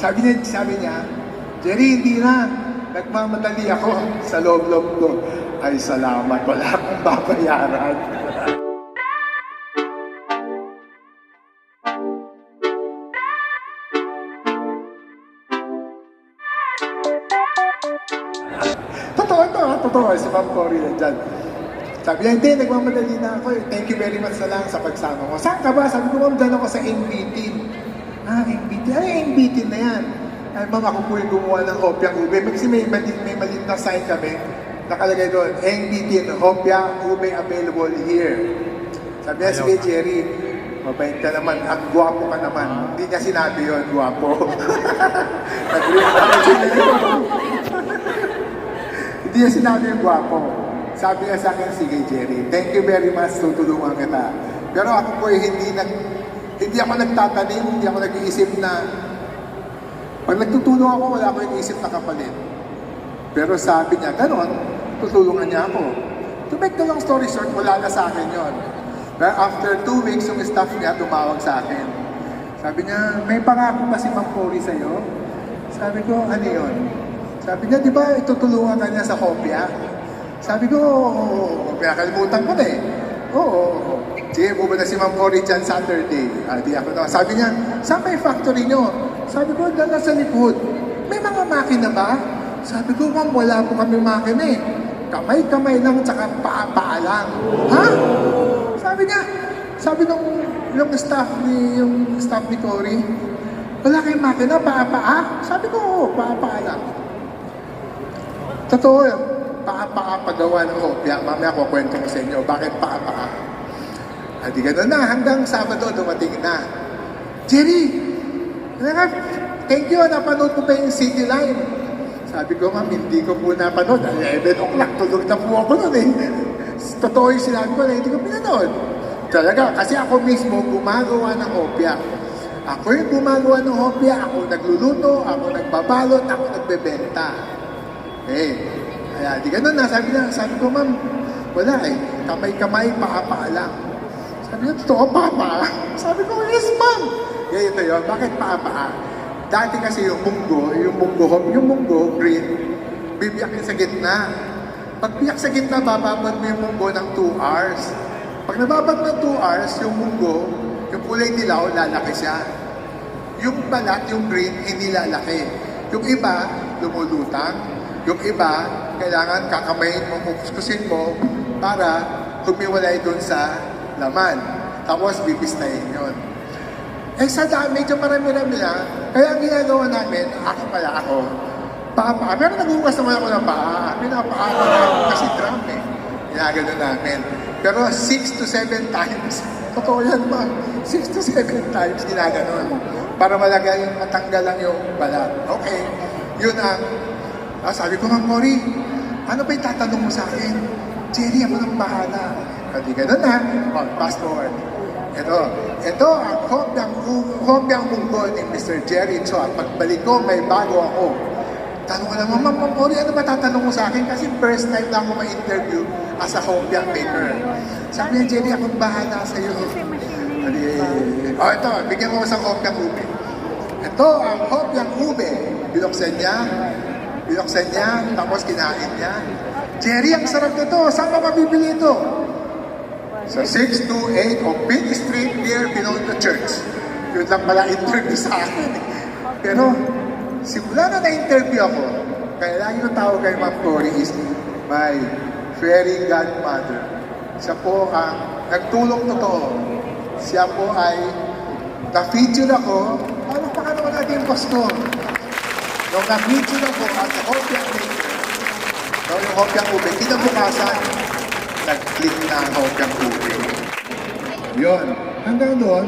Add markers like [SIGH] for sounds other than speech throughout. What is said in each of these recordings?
Sabi niya, sabi niya, Jerry, hindi na. Nagmamadali ako sa loob-loob ko. Ay, salamat. Wala akong babayaran. Totoo ito, totoo. Si Ma'am Cory nandyan. Sabi niya, hindi, nagmamadali na ako. Thank you very much na lang sa pagsama mo. Saan ka ba? Sabi ko, ma'am, dyan ako sa NBT. Ah, NBT. Ano yung NBT na yan? Ay, ma'am, ako po yung gumawa ng Hopya Ube. Kasi may, mali, may maliit na sign kami. Nakalagay doon, NBT, Hopya Ube available here. Sabi niya, sige, Jerry, mabait ka naman at gwapo ka naman. Hindi niya sinabi yun, gwapo. [LAUGHS] [LAUGHS] Hindi niya sinabi yung gwapo. Sabi niya sa akin, sige Jerry, thank you very much, tutulungan kita. Pero ako po hindi nag, hindi ako nagtatanim, hindi ako nag-iisip na, pag nagtutulong ako, wala ako iniisip na kapalit. Pero sabi niya, ganon, tutulungan niya ako. To make the long story short, wala na sa akin yon. Pero after two weeks, yung staff niya tumawag sa akin. Sabi niya, may pangako ba si Ma'am Cory sa'yo? Sabi ko, ano yun? Sabi niya, di ba itutulungan ka niya sa kopya? Sabi ko, oo, kaya kalimutan ko na eh. Oo, oo. Sige, pumunta si Ma'am Cory dyan Saturday. Ah, di ako na. Sabi niya, saan may factory niyo? Sabi ko, dala sa likod. May mga makina ba? Sabi ko, ma'am, wala po kami makina eh. Kamay-kamay lang, tsaka paa-paa lang. Ha? Sabi niya, sabi nung yung staff ni yung staff ni Cory, wala kayong makina, paa-paa? Sabi ko, oo, paa-paa lang. Totoo yun. Paa-paa paggawa ng hopya. Mamaya ko kwento ko sa inyo. Bakit paa-paa? At di ganun na. Hanggang Sabado dumating na. Jerry! ano Thank you. Napanood ko pa yung City Line. Sabi ko, ma'am, hindi ko po napanood. 11 o'clock. Tulog na po ako nun eh. [LAUGHS] Totoo yung sinabi ko hindi ko pinanood. Talaga, kasi ako mismo gumagawa ng hopya. Ako yung gumagawa ng hopya. Ako nagluluto, ako nagbabalot, ako nagbebenta. Eh, kaya di ganun na. Sabi na, sabi ko, ma'am, wala eh. Kamay-kamay, paa-paa lang. Sabi niya, totoo, paa-paa? [LAUGHS] Sabi ko, yes, ma'am. Kaya ito yun, bakit paa-paa? Dati kasi yung munggo, yung munggo, yung munggo, green, bibiyakin sa gitna. Pag biyak sa gitna, bababad mo yung munggo ng 2 hours. Pag nababad ng 2 hours, yung munggo, yung kulay dilaw, lalaki siya. Yung balat, yung green, hindi lalaki. Yung iba, lumulutang. Yung iba, kailangan kakamayin mo, kukuskusin mo para humiwalay dun sa laman. Tapos, bibistayin yon. Eh sa dami, medyo marami-rami na. Kaya ang ginagawa namin, ako pala ako, paa-paa. Pero nagugas naman ako ng paa. Pinapaa ko kasi drum eh. Ginagano namin. Pero 6 to 7 times. [LAUGHS] Totoo yan ba? 6 to 7 times ginaganon. Para malagay, matanggal lang yung balat. Okay. Yun ang, ah, sabi ko, Ma'am Cory, ano ba yung tatanong mo sa akin? Jerry, ako nang bahala. Pati ganun na. Oh, fast forward. Ito, ito ang kopyang, kopyang munggo ni Mr. Jerry Cho. At pagbalik ko, may bago ako. Tanong ko naman, Ma'am Cory, ano ba tatanong mo sa akin? Kasi first time lang ako ma-interview as a hopya maker. Sabi niya, Jerry, akong bahala sa iyo. Oh, ito, bigyan mo sa hopyang ube. Ito ang hopyang ube. Binuksan niya, binuksan niya, tapos kinain niya. Jerry, ang sarap nito. Saan ka mabibili ito? Sa 628 of Pin Street near Pinondo Church. Yun lang pala interview sa akin. Pero, simula na na-interview ako, kaya lagi yung tawag kay Ma'am Cory is my fairy godmother. Siya po ang nagtulong totoo. Siya po ay na-feature ako. Ano pa ka naman natin ko? Nung na-feature ako at hopya maker, nung yung hopya ube, kinabukasan, nag-click na ang ube. Yun. Hanggang doon,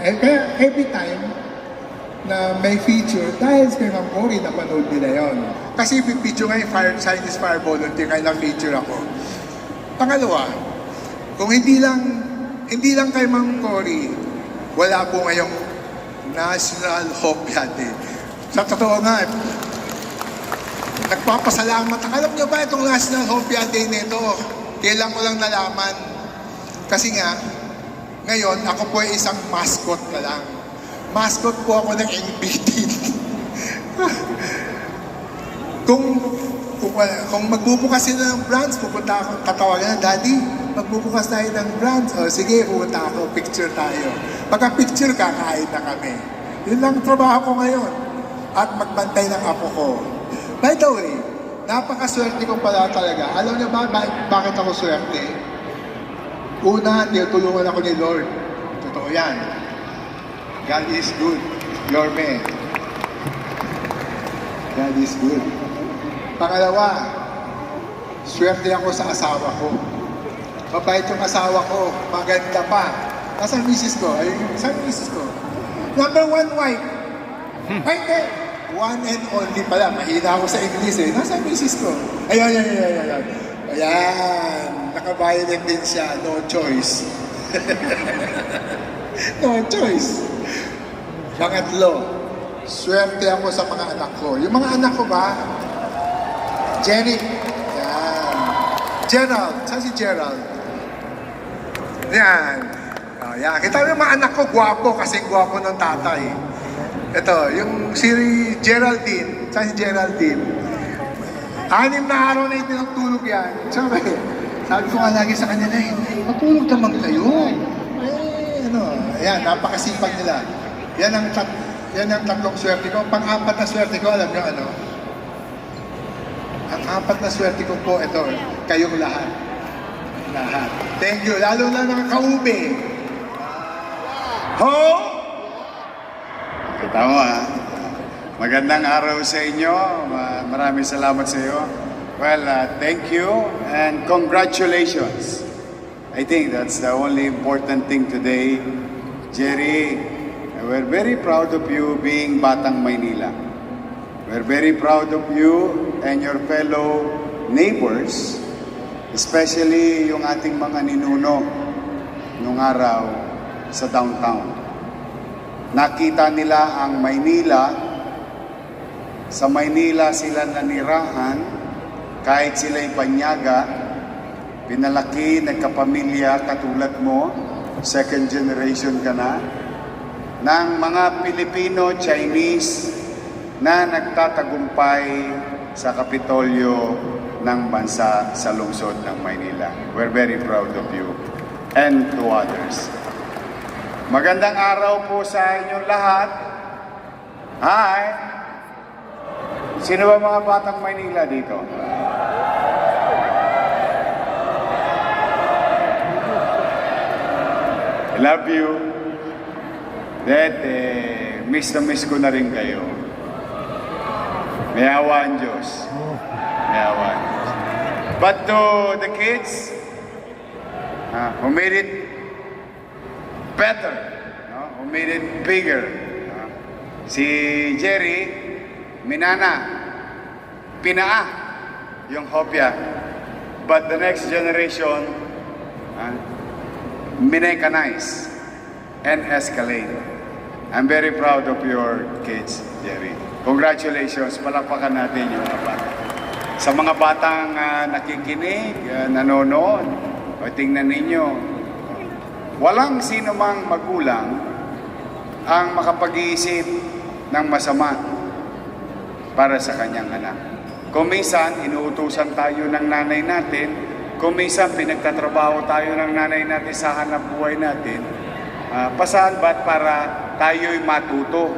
eh, kaya every time na may feature, dahil kay Ma'am Cory, napanood nila yon. Kasi pipicture nga yung fire, Chinese Fire Volunteer, kaya na-feature ako. Pangalawa, kung hindi lang, hindi lang kay Ma'am Cory, wala po ngayong National Hopya Day. Sa totoo nga, nagpapasalamat. Alam niyo ba itong National Hopya Day nito? Kailan ko lang nalaman. Kasi nga, ngayon, ako po ay isang mascot na lang. Mascot po ako ng NBT. [LAUGHS] Kung, kung, kung magbubukas sila ng brands, pupunta ako, tatawagan na, Daddy, magbubukas tayo ng brands. O sige, pupunta ako, picture tayo. Pagka picture, kakain na kami. Yun lang trabaho ko ngayon. At magbantay ng apo ko. By the way, napakaswerte ko pala talaga. Alam niyo ba, ba- bakit ako swerte? Una, tinutulungan ako ni Lord. Totoo yan. God is good. Yorme. God is good. Pangalawa, swerte ako sa asawa ko. Mabait yung asawa ko. Maganda pa. Nasaan misis ko? Ay, saan misis ko? Number one wife. Ay, hindi. One and only pala. Mahina ako sa English eh. Nasaan misis ko? Ayan, ayan, ayan, ayan. Ayan. ayan. Nakaviolent din siya. No choice. [LAUGHS] no choice. Pangatlo, swerte ako sa mga anak ko. Yung mga anak ko ba, Jenny, yan. Gerald, saan si Gerald? Yan. Oh, yan. Kita mo yung mga anak ko, gwapo, kasi gwapo ng tatay. Ito, yung si Geraldine, saan si Geraldine? Anim na araw na itinutulog yan. Sabi, sabi ko nga lagi sa kanila, eh, matulog naman kayo. Eh, ano, ayan, napakasipag nila. Yan ang, tat, yan ang tatlong swerte ko. Pang-apat na swerte ko, alam nyo ano? Ang apat na swerte ko po, ito, kayong lahat. Lahat. Thank you. Lalo na ng kaube. Ho! Kita. Magandang araw sa inyo. Ma- Maraming salamat sa iyo. Well, uh, thank you and congratulations. I think that's the only important thing today. Jerry, we're very proud of you being Batang Maynila. We're very proud of you and your fellow neighbors, especially yung ating mga ninuno nung araw sa downtown. Nakita nila ang Maynila, sa Maynila sila nanirahan, kahit sila'y panyaga, pinalaki, nagkapamilya katulad mo, second generation ka na, ng mga Pilipino, Chinese, na nagtatagumpay sa Kapitolyo ng bansa sa lungsod ng Maynila. We're very proud of you and to others. Magandang araw po sa inyong lahat. Hi! Sino ba mga batang Maynila dito? I love you. That, eh, miss na miss ko na rin kayo. May Diyos. May Diyos. But to the kids, ah, who made it better, no? who made it bigger. no? Si Jerry, minana, pinaa yung hopya. But the next generation, uh, minecanize and escalate. I'm very proud of your kids, Jerry. Congratulations, palakpakan natin yung mga bata. Sa mga batang ah, nakikinig, ah, nanonood, o tingnan ninyo, Walang sino mang magulang ang makapag-iisip ng masama para sa kanyang anak. Kung minsan, inuutusan tayo ng nanay natin, kung minsan, pinagtatrabaho tayo ng nanay natin sa hanap buhay natin, ah, pasaan ba't para tayo'y matuto?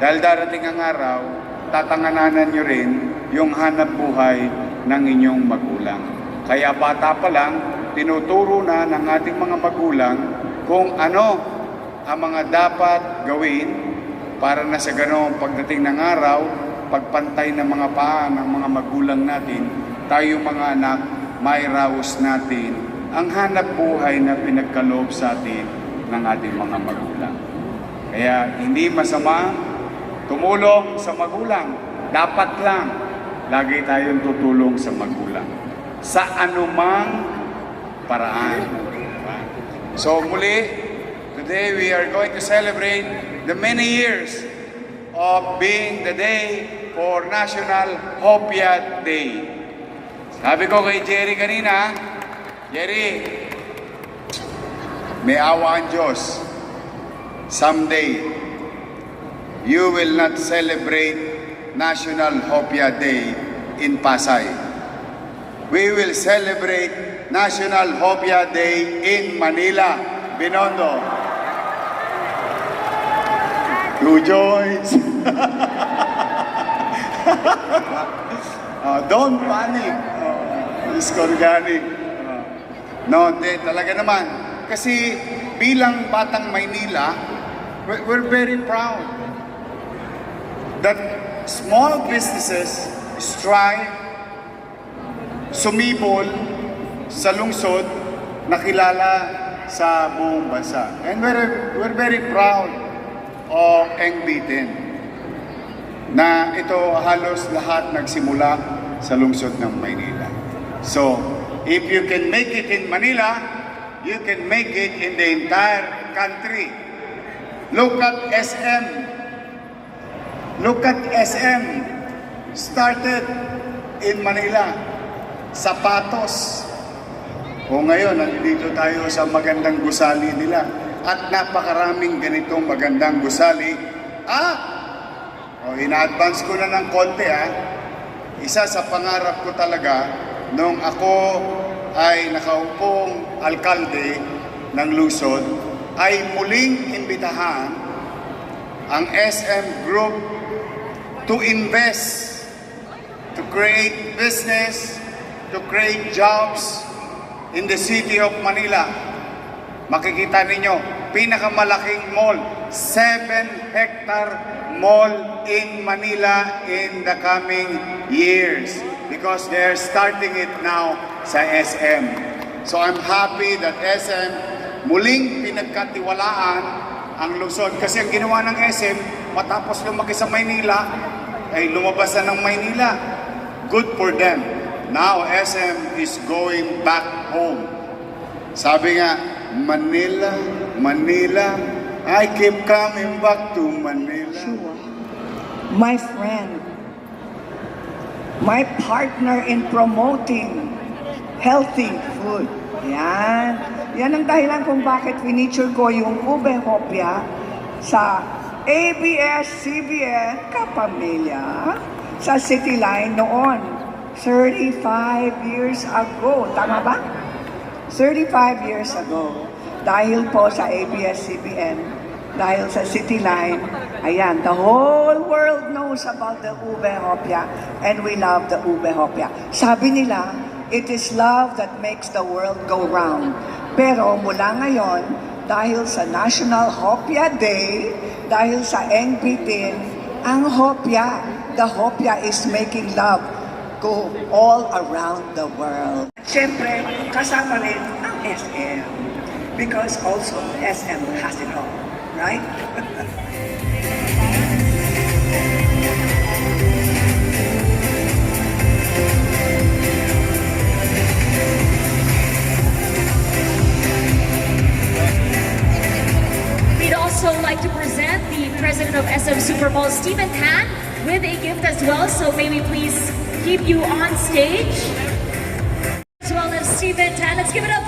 Dahil darating ang araw, tatangananan nyo rin yung hanap buhay ng inyong magulang. Kaya bata pa lang, tinuturo na ng ating mga magulang kung ano ang mga dapat gawin para na sa ganoong pagdating ng araw, pagpantay ng mga paa ng mga magulang natin, tayo mga anak, may raos natin ang hanap buhay na pinagkaloob sa atin ng ating mga magulang. Kaya hindi masama tumulong sa magulang. Dapat lang lagi tayong tutulong sa magulang. Sa anumang paraan. So muli, today we are going to celebrate the many years of being the day for National Hopia Day. Sabi ko kay Jerry kanina, Jerry, may awa ang Diyos. Someday, you will not celebrate National Hopia Day in Pasay. We will celebrate National Hopia Day in Manila, Binondo. Two joints. Ah, [LAUGHS] don't panic. Uh, Miss Corgani. Ah. no, hindi, talaga naman. Kasi bilang Batang Maynila, we're very proud that small businesses strive, sumibol sa lungsod na kilala sa buong bansa. And we're, we're very proud of Engbitin na ito halos lahat nagsimula sa lungsod ng Maynila. So, if you can make it in Manila, you can make it in the entire country. Look at SM. Look at SM. Started in Manila. Sapatos. O ngayon, nandito tayo sa magandang gusali nila. At napakaraming ganitong magandang gusali. Ah, o, ina-advance ko na ng konti ah. Isa sa pangarap ko talaga nung ako ay nakaupong alkalde ng Luzon ay muling imbitahan ang SM Group to invest, to create business, to create jobs in the city of Manila. Makikita ninyo, pinakamalaking mall, 7 hectare mall in Manila in the coming years because they're starting it now sa SM. So I'm happy that SM muling pinagkatiwalaan ang Luzon kasi ang ginawa ng SM matapos lumaki sa Maynila ay lumabas na ng Maynila. Good for them. Now SM is going back home. Sabi nga, Manila, Manila, I keep coming back to Manila. my friend, my partner in promoting healthy food. Yan. Yan ang dahilan kung bakit finiture ko yung ube hopia sa ABS-CBN Kapamilya sa City Line noon. 35 years ago. Tama ba? 35 years ago. Dahil po sa ABS-CBN, dahil sa City Line, ayan, the whole world knows about the ube hopia and we love the ube hopia. Sabi nila, it is love that makes the world go round. Pero mula ngayon, dahil sa National Hopia Day, dahil sa NBTIN, ang hopia, the hopia is making love go all around the world. Siyempre, kasama rin ang SM. Because also, SM has it all. Right? We'd also like to present the president of SM Super Bowl, Stephen Tan, with a gift as well. So may we please keep you on stage. As well as Stephen Tan. Let's give it up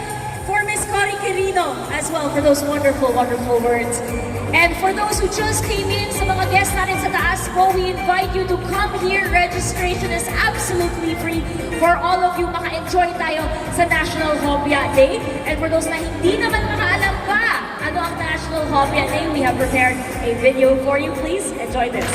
for Miss Cory Quirino as well for those wonderful, wonderful words. And for those who just came in, sa mga guests natin sa taas po, we invite you to come here. Registration is absolutely free for all of you. Maka-enjoy tayo sa National Hobia Day. And for those na hindi naman makaalam pa ano ang National Hobia Day, we have prepared a video for you. Please enjoy this.